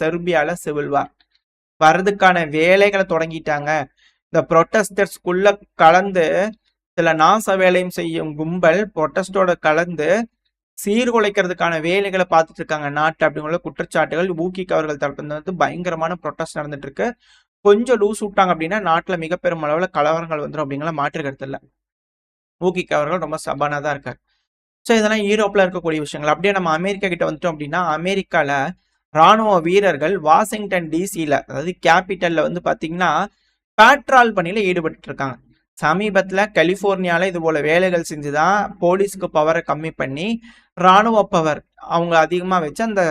செர்பியால civil war வர்றதுக்கான வேலைகளை தொடங்கிட்டாங்க. இந்த ப்ரொட்டஸ்டர்ஸ்குள்ள கலந்து சில நாச வேலையும் செய்யும் கும்பல் ப்ரொட்டஸ்டோட கலந்து சீர்குலைக்கிறதுக்கான வேலைகளை பார்த்துட்டு இருக்காங்க நாட்டு அப்படிங்கிற குற்றச்சாட்டுகள் ஊக்கிக்கு அவர்கள் தரப்புல வந்து பயங்கரமான ப்ரொட்டஸ்ட் நடந்துட்டு இருக்கு கொஞ்சம் லூஸ் விட்டாங்க அப்படின்னா நாட்டில் மிக பெரும் கலவரங்கள் வந்துடும் அப்படிங்கிற மாற்று இல்லை. ஊக்கிக்கு அவர்கள் ரொம்ப சபானா தான் இருக்கார். ஸோ இதெல்லாம் யூரோப்ல இருக்கக்கூடிய விஷயங்கள். அப்படியே நம்ம அமெரிக்கா கிட்ட வந்துட்டோம் அப்படின்னா அமெரிக்கால ராணுவ வீரர்கள் வாஷிங்டன் டிசியில் அதாவது கேபிட்டல்ல வந்து பாத்தீங்கன்னா பேட்ரால் பணியில ஈடுபட்டு இருக்காங்க சமீபத்துல கலிபோர்னியால இது போல வேலைகள் செஞ்சுதான் போலீஸ்க்கு பவரை கம்மி பண்ணி ராணுவ பவர் அவங்க அதிகமா வச்சு அந்த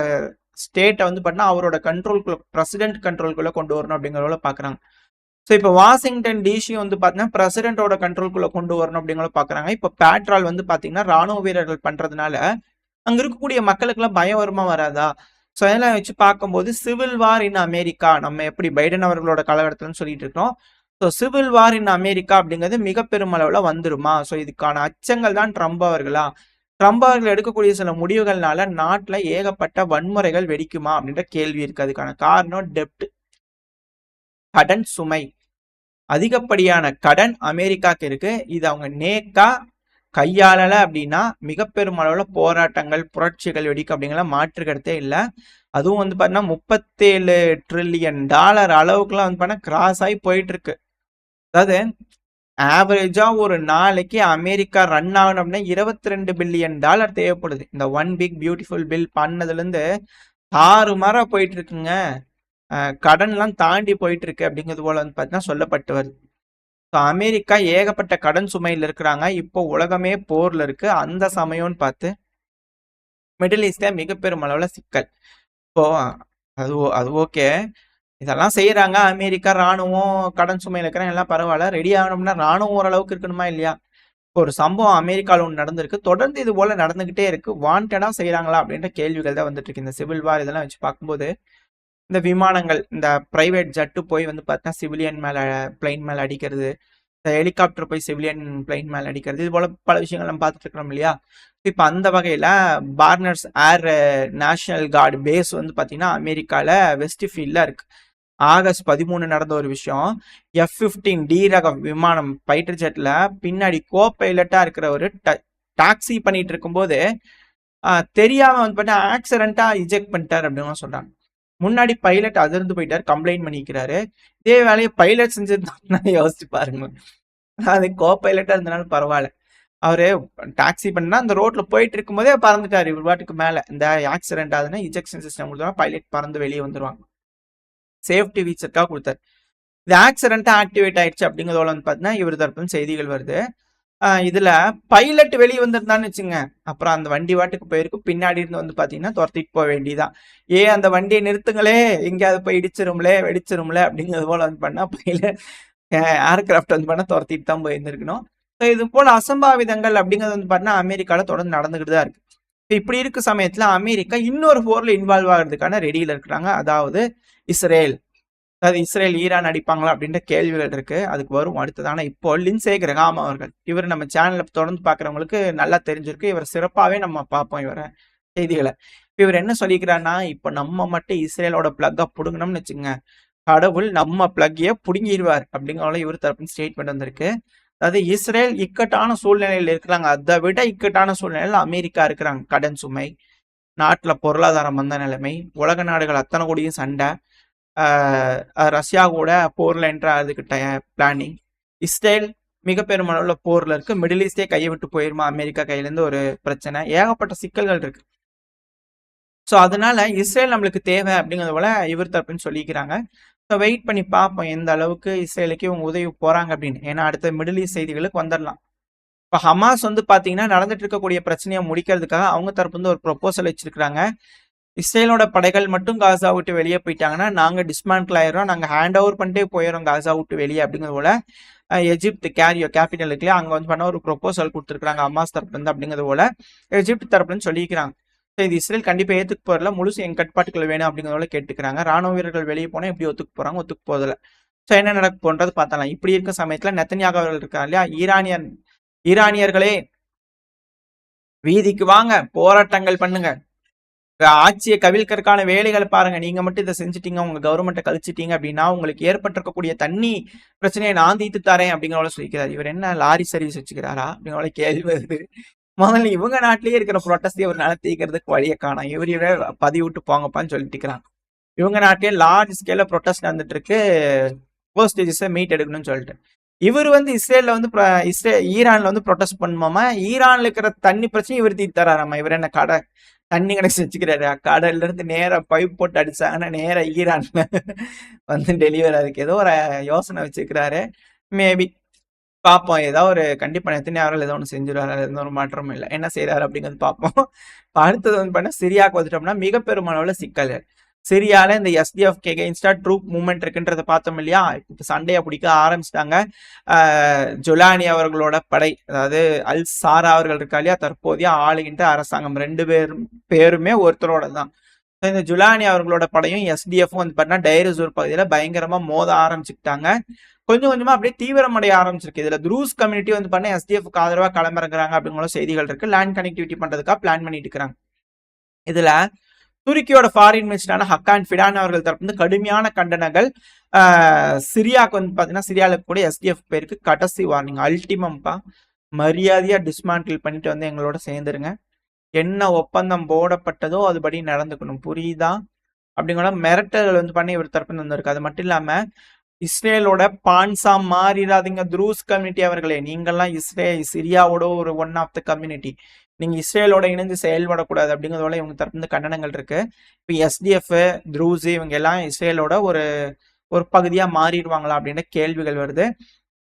ஸ்டேட்டை வந்து பார்த்தா அவரோட கண்ட்ரோல்குள்ள பிரசிடென்ட் கண்ட்ரோல்குள்ள கொண்டு வரணும் அப்படிங்கிறவங்கள பாக்குறாங்க. ஸோ இப்போ வாஷிங்டன் டிசி வந்து பார்த்தீங்கன்னா பிரசிடென்ட்டோட கண்ட்ரோல்குள்ளே கொண்டு வரணும் அப்படிங்கிறத பார்க்குறாங்க இப்போ பேட்ரால் வந்து பார்த்தீங்கன்னா ராணுவ வீரர்கள் பண்ணுறதுனால அங்கே இருக்கக்கூடிய மக்களுக்கெல்லாம் பயம் வருமா வராதா? ஸோ அதெல்லாம் வச்சு பார்க்கும்போது சிவில் வார் இன் அமெரிக்கா நம்ம எப்படி பைடன் அவர்களோட காலகட்டத்தில்னு சொல்லிட்டு இருக்கோம் so civil war in America அப்படிங்கிறது மிக பெருமளவில் வந்துருமா? ஸோ இதுக்கான அச்சங்கள் தான் ட்ரம்ப் அவர்களா? ட்ரம்ப் அவர்கள் எடுக்கக்கூடிய சில முடிவுகள்னால நாட்டில் ஏகப்பட்ட வன்முறைகள் வெடிக்குமா? அப்படின்ற கேள்வி இருக்கு. அதுக்கான காரணம் டெப்ட் கடன் சுமை. அதிகப்படியான கடன் அமெரிக்காக்கு இருக்கு. இது அவங்க நேக்கா கையாளல அப்படின்னா மிக அளவில் போராட்டங்கள் புரட்சிகள் வெடிக்கும் அப்படிங்கிற மாற்று கருத்தே இல்லை. அதுவும் வந்து பார்த்தீங்கன்னா முப்பத்தேழு ட்ரில்லியன் டாலர் அளவுக்குலாம் வந்து பார்த்தீங்கன்னா கிராஸ் ஆகி போயிட்டு இருக்கு அதாவது ஆவரேஜாக ஒரு நாளைக்கு அமெரிக்கா ரன் ஆகணும் அப்படின்னா இருபத்தி ரெண்டு பில்லியன் டாலர் தேவைப்படுது. இந்த ஒன் பிக் பியூட்டிஃபுல் பில் பண்ணதுலேருந்து ஆறு மரம் போயிட்டு இருக்குங்க கடன்லாம் தாண்டி போயிட்டு இருக்கு அப்படிங்கிறது போல வந்து பார்த்தீங்கன்னா சொல்லப்பட்டு வருது. அமெரிக்கா ஏகப்பட்ட கடன் சுமையில் இருக்கிறாங்க. இப்போ உலகமே போர்ல இருக்கு. அந்த சமயம்னு பார்த்து மிடில் ஈஸ்ட்ல மிக பெரும் அளவுல சிக்கல். இப்போ அது ஓ- அது ஓகே. இதெல்லாம் செய்யறாங்க அமெரிக்கா ராணுவம் கடன் சுமையில் இருக்கிறாங்க எல்லாம் பரவாயில்ல ரெடி ஆகணும்னா ராணுவம் ஓரளவுக்கு இருக்கணுமா இல்லையா? ஒரு சம்பவம் அமெரிக்காவில் ஒன்று நடந்திருக்கு. தொடர்ந்து இது போல நடந்துகிட்டே இருக்கு. வாண்டடா செய்யறாங்களா அப்படின்ற கேள்விகள் தான் வந்துட்டு இருக்கு. இந்த சிவில் வார் இதெல்லாம் வச்சு பார்க்கும்போது இந்த விமானங்கள் இந்த பிரைவேட் ஜெட்டு போய் வந்து பார்த்தா சிவிலியன் மேலே பிளைன் மேலே அடிக்கிறது இந்த ஹெலிகாப்டர் போய் சிவிலியன் பிளைன் மேலே அடிக்கிறது இது போல் பல விஷயங்கள் நம்ம பார்த்துட்டு இருக்கிறோம் இல்லையா? இப்போ அந்த வகையில் Barnes air national guard base வந்து பார்த்தீங்கன்னா அமெரிக்காவில் வெஸ்ட் ஃபீல்டில் இருக்குது ஆகஸ்ட் பதிமூணு நடந்த ஒரு விஷயம். எஃப் ஃபிஃப்டீன் டி ரக விமானம் ஃபைட்டர் ஜெட்டில் பின்னாடி கோ பைலட்டாக இருக்கிற ஒரு டாக்ஸி பண்ணிட்டு இருக்கும்போது தெரியாமல் வந்து பார்த்தீங்கன்னா ஆக்சிடெண்ட்டாக இஜெக்ட் பண்ணிட்டார் அப்படின்னு சொல்கிறாங்க முன்னாடி பைலட் அதிர்ந்து போயிட்டார் கம்ப்ளைண்ட் பண்ணிக்கிறாரு. இதே வேலையை பைலட் செஞ்சிருந்தாங்கன்னா யோசிச்சு பாருங்க. அது கோ பைலட்டா இருந்தாலும் பரவாயில்ல. அவரு டாக்ஸி பண்ணா அந்த ரோட்ல போயிட்டு இருக்கும்போதே பறந்துட்டாரு. இவர் பாட்டுக்கு மேல. இந்த ஆக்சிடென்ட் ஆகுதுன்னா இஜெக்ஷன் சிஸ்டம் கொடுத்தா பைலட் பறந்து வெளியே வந்துருவாங்க. சேஃப்டி வீச்சர்க்காக கொடுத்தாரு. இந்த ஆக்சிடென்ட் ஆக்டிவேட் ஆயிடுச்சு அப்படிங்கிறதோட வந்து பார்த்தீங்கன்னா இவர் தரப்பு செய்திகள் வருது. இதுல பைலட் வெளியே வந்திருந்தான்னு வச்சுங்க. அப்புறம் அந்த வண்டி வாட்டுக்கு போயிருக்கு. பின்னாடி இருந்து வந்து பாத்தீங்கன்னா துரத்திட்டு போக வேண்டியதான் ஏ அந்த வண்டியை நிறுத்துங்களே? எங்கேயாவது போய் இடிச்சிரும்லே? வெடிச்சிரும்ல? அப்படிங்கிறது போல வந்து பண்ணா பைலட் ஏர்கிராஃப்ட் வந்து பண்ணா துரத்திட்டு தான் போயிருந்துருக்கணும். ஸோ இது போல அசம்பாவிதங்கள் அப்படிங்கிறது வந்து பார்த்தீங்கன்னா அமெரிக்காவில் தொடர்ந்து நடந்துகிட்டு தான் இருக்கு இப்படி இருக்க சமயத்துல அமெரிக்கா இன்னொரு போர்ல இன்வால்வ் ஆகிறதுக்கான ரெடியில இருக்கிறாங்க. அதாவது இஸ்ரேல். அதாவது இஸ்ரேல் ஈரான் அடிப்பாங்களா அப்படின்ற கேள்விகள் இருக்கு. அதுக்கு வரும். அடுத்ததான இப்போ லின்சே கிரகாம் அவர்கள். இவர் நம்ம சேனல்ல தொடர்ந்து பார்க்குறவங்களுக்கு நல்லா தெரிஞ்சிருக்கு. இவர் சிறப்பாவே நம்ம பார்ப்போம் இவரை செய்திகளை. இவர் என்ன சொல்லிக்கிறாருன்னா இப்போ நம்ம மட்டும் இஸ்ரேலோட பிளக்கை புடுங்கணும்னு வச்சுங்க கடவுள் நம்ம பிளக்கையை புடுங்கிடுவார் அப்படிங்கிற இவர் தரப்பு ஸ்டேட்மெண்ட் வந்திருக்கு. அதாவது இஸ்ரேல் இக்கட்டான சூழ்நிலையில் இருக்கிறாங்க. அதை விட இக்கட்டான சூழ்நிலையில் அமெரிக்கா இருக்கிறாங்க. கடன் சுமை நாட்டுல பொருளாதார மந்த நிலைமை உலக நாடுகள் அத்தனை கூடியும் சண்டை. ரஷ்யா கூட போர்ல என்ற அதுக்கு பிளானிங் இஸ்ரேல் மிக பெருமளவுல போர்ல இருக்கு. மிடில் ஈஸ்டே கையை விட்டு போயிருமா? அமெரிக்கா கையில இருந்து ஒரு பிரச்சனை. ஏகப்பட்ட சிக்கல்கள் இருக்கு. ஸோ அதனால இஸ்ரேல் நம்மளுக்கு தேவை அப்படிங்கிறத போல இவர் தரப்புன்னு சொல்லிக்கிறாங்க. ஸோ வெயிட் பண்ணி பார்ப்போம் எந்த அளவுக்கு இஸ்ரேலுக்கு இவங்க உதவி போறாங்க அப்படின்னு. ஏன்னா அடுத்த மிடில் ஈஸ்ட் செய்திகளுக்கு வந்துடலாம். இப்போ ஹமாஸ் வந்து பார்த்தீங்கன்னா நடந்துட்டு இருக்கக்கூடிய பிரச்சனையை முடிக்கிறதுக்காக அவங்க தரப்பு வந்து ஒரு ப்ரொபோசல் வச்சிருக்கிறாங்க. இஸ்ரேலோட படைகள் மட்டும் காசா விட்டு வெளியே போயிட்டாங்கன்னா நாங்கள் டிஸ்மேண்டில் ஆயிரோம் நாங்கள் ஹேண்ட் ஓவர் பண்ணிட்டே போயிடும் காசா விட்டு வெளியே அப்படிங்கிறது போல. அஹ், எஜிப்த் கேரியோ கேபிட்டலுக்கு அங்கே வந்து பண்ண ஒரு ப்ரொபோசல் கொடுத்துருக்காங்க அம்மாஸ் தரப்புலேருந்து அப்படிங்கிறது போல. எஜிப்த் தரப்புலன்னு இருந்து சொல்லிக்கிறாங்க. ஸோ இது இஸ்ரேல் கண்டிப்பாக ஏற்றுக்கு போகிறல முழுசு எங்கள் கட்பாட்டுகள் வேணும் அப்படிங்கிறத கேட்டுக்கிறாங்க. ராணுவ வீரர்கள் வெளியே போனால் எப்படி ஒத்துக்கு போகிறாங்க ஒத்துக்கு போதில்ல ஸோ என்ன நடக்க போன்றது பார்த்தலாம் இப்படி இருக்க சமயத்தில் நெத்தனியாக அவர்கள் இருக்காங்க இல்லையா? ஈரானியன் ஈரானியர்களே வீதிக்கு வாங்க போராட்டங்கள் பண்ணுங்க. ஆட்சியை கவிழ்க்கறதுக்கான வேலைகளை பாருங்க. நீங்க மட்டும் இதை செஞ்சுட்டீங்க உங்க கவர்மெண்ட்டை கழிச்சிட்டீங்க அப்படின்னா உங்களுக்கு ஏற்பட்டிருக்கக்கூடிய தண்ணி பிரச்சனையை நான் தீத்து தரேன் அப்படிங்கிற சொல்லிக்கிறார். இவர் என்ன லாரி சர்வீஸ் வச்சுக்கிறாரா அப்படிங்கிற கேள்வி வருது. முதல்ல இவங்க நாட்டிலேயே இருக்கிற ப்ரொட்டஸ்ட் இவர் நடத்திக்கிறதுக்கு வழியை காணும். இவர் இவரை பதிவு விட்டு போங்கப்பான்னு சொல்லிட்டு இருக்கிறாங்க. இவங்க நாட்டிலே லார்ஜ் ஸ்கேல ப்ரொட்டஸ்ட் நடந்துட்டு இருக்கு. போஸ்டேஜஸை மீட் எடுக்கணும்னு சொல்லிட்டு. இவர் வந்து இஸ்ரேல்ல வந்து இஸ்ரே ஈரான்ல வந்து ப்ரொட்டஸ்ட் பண்ணுமாமா? ஈரான்ல இருக்கிற தண்ணி பிரச்சனை இவர் தீர்த்து தராராமா? இவர் என்ன கடை தண்ணி கணக்கு வச்சுக்கிறாரு. கடல்ல இருந்து நேரம் பைப் போட்டு அடிச்சாங்கன்னா நேரம் ஈரான்ல வந்து டெலிவரி அதுக்கு ஏதோ ஒரு யோசனை வச்சுக்கிறாரு மேபி பார்ப்போம் ஏதோ ஒரு கண்டிப்பாக எத்தனை அவர்கள் ஏதோ ஒன்று செஞ்சிருவாரு. அது எந்த ஒரு மாற்றமும் இல்லை. என்ன செய்கிறாரு அப்படிங்கிறது பார்ப்போம் அடுத்தது வந்து பண்ண சிரியாவுக்கு வந்துட்டோம்னா மிகப்பெருமளவில் சிக்கல் சிரியால இந்த எஸ்டிஎஃப் எகெயின்ஸ்டா ட்ரூப் மூவ்மெண்ட் இருக்குன்றத பார்த்தோம் இல்லையா? இப்போ சண்டையை பிடிக்க ஆரம்பிச்சிட்டாங்க. ஜொலானி அவர்களோட படை அதாவது அல் சாரா அவர்கள் இருக்கா இல்லையா? தற்போதைய ஆளுகின்ற அரசாங்கம். ரெண்டு பேரும் பேருமே ஒருத்தரோட தான். இந்த ஜுலானி அவர்களோட படையும் எஸ்டிஎஃப் வந்து பார்த்தீங்கன்னா டைரசூர் பகுதியில் பயங்கரமா மோத ஆரம்பிச்சுக்கிட்டாங்க. கொஞ்சம் கொஞ்சமா அப்படியே தீவிரமடைய ஆரம்பிச்சிருக்கு. இதுல த்ரூஸ் கம்யூனிட்டி வந்து பண்ண எஸ்டிஎஃப்க்கு ஆதரவாக களமிறங்குறாங்க அப்படிங்கிற செய்திகள் இருக்கு. லேண்ட் கனெக்டிவிட்டி பண்றதுக்காக பிளான் பண்ணிட்டு இருக்கிறாங்க. இதுல துருக்கியோட ஃபாரின் மினிஸ்டரான ஹக்கான் ஃபிடான் அவர்கள் தரப்பு கடுமையான கண்டனங்கள் ஆஹ் சிரியாவுக்கு வந்து பாத்தீங்கன்னா சிரியாவில் கூட எஸ்டிஎஃப் பேருக்கு கடைசி வார்னிங் அல்டிமம்பா மரியாதையாக டிஸ்மாண்டில் பண்ணிட்டு வந்து எங்களோட சேர்ந்துருங்க. என்ன ஒப்பந்தம் போடப்பட்டதோ அதுபடி நடந்துக்கணும். புரியுதா? அப்படிங்கிற மிரட்டல்கள் வந்து பண்ணி இவர் தரப்பு வந்திருக்கு. அது மட்டும் இல்லாம இஸ்ரேலோட பான்சா மாறிடாதீங்க த்ரூஸ் கம்யூனிட்டி அவர்களே. நீங்கள்லாம் இஸ்ரே சிரியாவோட ஒரு ஒன் ஆஃப் த கம்யூனிட்டி நீங்க இஸ்ரேலோட இணைந்து செயல்படக்கூடாது அப்படிங்கிறதோட இவங்க தரப்பு கண்டனங்கள் இருக்கு. இப்போ எஸ்டிஎஃப் த்ரூஸ் இவங்க எல்லாம் இஸ்ரேலோட ஒரு ஒரு பகுதியா மாறிடுவாங்களா அப்படின்ற கேள்விகள் வருது.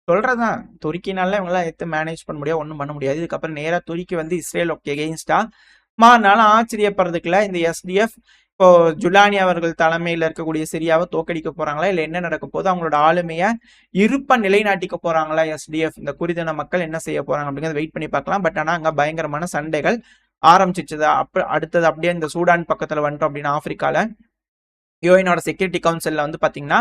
சொல்றதுதான் துருக்கினால இவங்களாம் எடுத்து மேனேஜ் பண்ண முடியாது ஒன்றும் பண்ண முடியாது. இதுக்கப்புறம் நேரா துருக்கி வந்து இஸ்ரேல் எகெயின்ஸ்டா மாறினாலும் ஆச்சரியப்படுறதுக்குல இந்த எஸ்டிஎஃப் இப்போ ஜுலானி அவர்கள் தலைமையில் இருக்கக்கூடிய சிரியாவை தோக்கடிக்க போறாங்களா? இல்லை என்ன நடக்க போகுது? அவங்களோட ஆளுமையை இருப்ப நிலைநாட்டிக்க போறாங்களா எஸ்டிஎஃப் இந்த குறிதின மக்கள் என்ன செய்ய போறாங்க அப்படிங்கிறத வெயிட் பண்ணி பார்க்கலாம். பட் ஆனால் அங்கே பயங்கரமான சண்டைகள் ஆரம்பிச்சிச்சது அப்ப அடுத்தது அப்படியே இந்த சூடான் பக்கத்தில் வந்துட்டோம் அப்படின்னா ஆப்பிரிக்கால. யூஎனோட செக்யூரிட்டி கவுன்சிலில் வந்து பார்த்தீங்கன்னா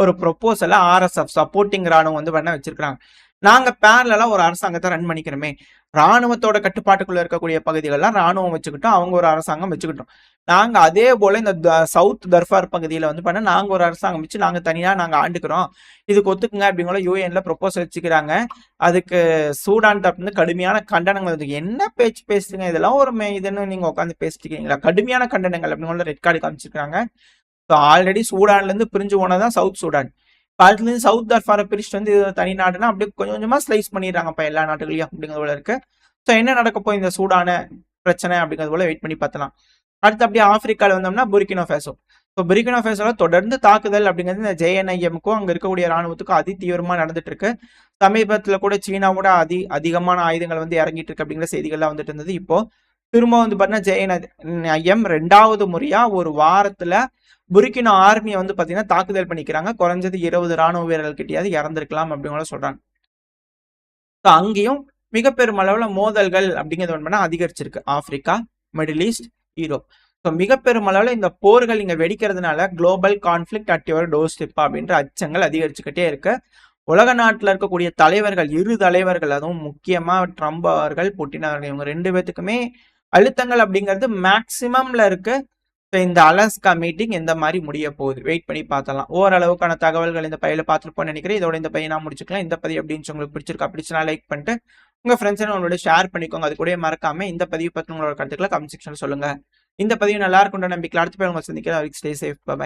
ஒரு ப்ரொப்போசலை ஆர்எஸ்எஃப் சப்போர்ட்டிங் ராணுவம் வந்து பண்ண வச்சிருக்கிறாங்க. நாங்கள் பேரலா ஒரு அரசாங்கத்தை ரன் பண்ணிக்கிறோமே. ராணுவத்தோட கட்டுப்பாட்டுக்குள்ள இருக்கக்கூடிய பகுதிகளெல்லாம் ராணுவம் வச்சுக்கிட்டோம் அவங்க ஒரு அரசாங்கம் வச்சுக்கிட்டோம். நாங்க அதே போல இந்த த- சவுத் தர்ஃபார் பகுதியில வந்து பண்ண நாங்க ஒரு அரசாங்கம் வச்சு நாங்க தனியா நாங்க ஆண்டுக்கிறோம். இதுக்கு ஒத்துக்குங்க அப்படிங்கிற யூஎன்ல ப்ரொப்போசல் வச்சுக்கிறாங்க. அதுக்கு சூடான் தப்பு வந்து கடுமையான கண்டனங்கள் வந்து என்ன பேச்சு பேசுறீங்க? இதெல்லாம் ஒரு மே- இதுன்னு நீங்க உட்காந்து பேசிட்டு இருக்கீங்களா? கடுமையான கண்டனங்கள் அப்படிங்கிற ரெட் கார்டு காமிச்சிருக்காங்க ஸோ ஆல்ரெடி சூடான்லேருந்து பிரிஞ்சு போனதான் சவுத் சூடான் இப்போ அதுலேருந்து சவுத் தர்ஃபாரை பிரிச்சுட்டு வந்து இது தனி நாடுனா அப்படியே கொஞ்சம் கொஞ்சமாக ஸ்லைஸ் பண்ணிடுறாங்க இப்போ எல்லா நாட்டுகளையும் அப்படிங்கிறது போல இருக்கு. ஸோ என்ன நடக்க போய் இந்த சூடான பிரச்சனை அப்படிங்கிறது போல வெயிட் பண்ணி பார்த்தலாம். அடுத்து அப்படியே ஆப்பிரிக்காவில் வந்தோம்னா புரிக்கினோ ஃபேசோ இப்போ புரிக்கினோ ஃபேசோல தொடர்ந்து தாக்குதல் அப்படிங்கிறது இந்த ஜேஎன்ஐஎம்க்கும் அங்கே இருக்கக்கூடிய ராணுவத்துக்கும் அதி தீவிரமா நடந்துட்டு இருக்கு. சமீபத்தில் கூட சீனாவோட அதி அதிகமான ஆயுதங்கள் வந்து இறங்கிட்டு இருக்கு அப்படிங்கிற செய்திகள்லாம் வந்துட்டு இருந்தது. இப்போ திரும்ப வந்து பார்த்தீங்கன்னா ஜேஎன்ஐஎம் ரெண்டாவது முறையா ஒரு வாரத்துல புரிக்கின ஆர்மியை வந்து பார்த்தீங்கன்னா தாக்குதல் பண்ணிக்கிறாங்க. குறைஞ்சது இருபது ராணுவ வீரர்கள் கிட்டயாவது இறந்துருக்கலாம் அப்படிங்கிற சொல்றாங்க. ஸோ அங்கேயும் மிக பெருமளவில் மோதல்கள் அப்படிங்கிறது ஒன்று அதிகரிச்சிருக்கு. Africa Middle East Europe. So மிக பெரும் இந்த போர்கள் இங்கே வெடிக்கிறதுனால global conflict at your doorstep அப்படின்ற அச்சங்கள் அதிகரிச்சுக்கிட்டே இருக்கு. உலக நாட்டில் இருக்கக்கூடிய தலைவர்கள் இரு தலைவர்கள் அதுவும் முக்கியமாக ட்ரம்ப் அவர்கள் புட்டின் அவர்கள் இவங்க ரெண்டு பேத்துக்குமே அழுத்தங்கள் அப்படிங்கிறது மேக்சிமம்ல இருக்கு. ஸோ இந்த அலாஸ்கா மீட்டிங் எந்த மாதிரி முடிய போகுது? வெயிட் பண்ணி பார்த்தலாம் ஓரளவுக்கான தகவல்கள் இந்த பையில பார்த்துருப்போம்னு நினைக்கிறேன். இதோட இந்த பையன் நான் முடிச்சுக்கலாம். இந்த பதிவு அப்படின்னு உங்களுக்கு பிடிச்சிருக்கா? பிடிச்சினா லைக் பண்ணிட்டு உங்க ஃப்ரெண்ட்ஸ் உங்களோட ஷேர் பண்ணிக்கோங்க. அது கூட மறக்காம இந்த பதிவு பத்தி உங்களோட கருத்துக்களை கமெண்ட் செக்ஷன் சொல்லுங்க. இந்த பதிவு நல்லா இருக்குன்ற நம்பிக்கை அடுத்த போய் உங்களை சந்திக்கிறேன். ஸ்டே சேஃப் பாய்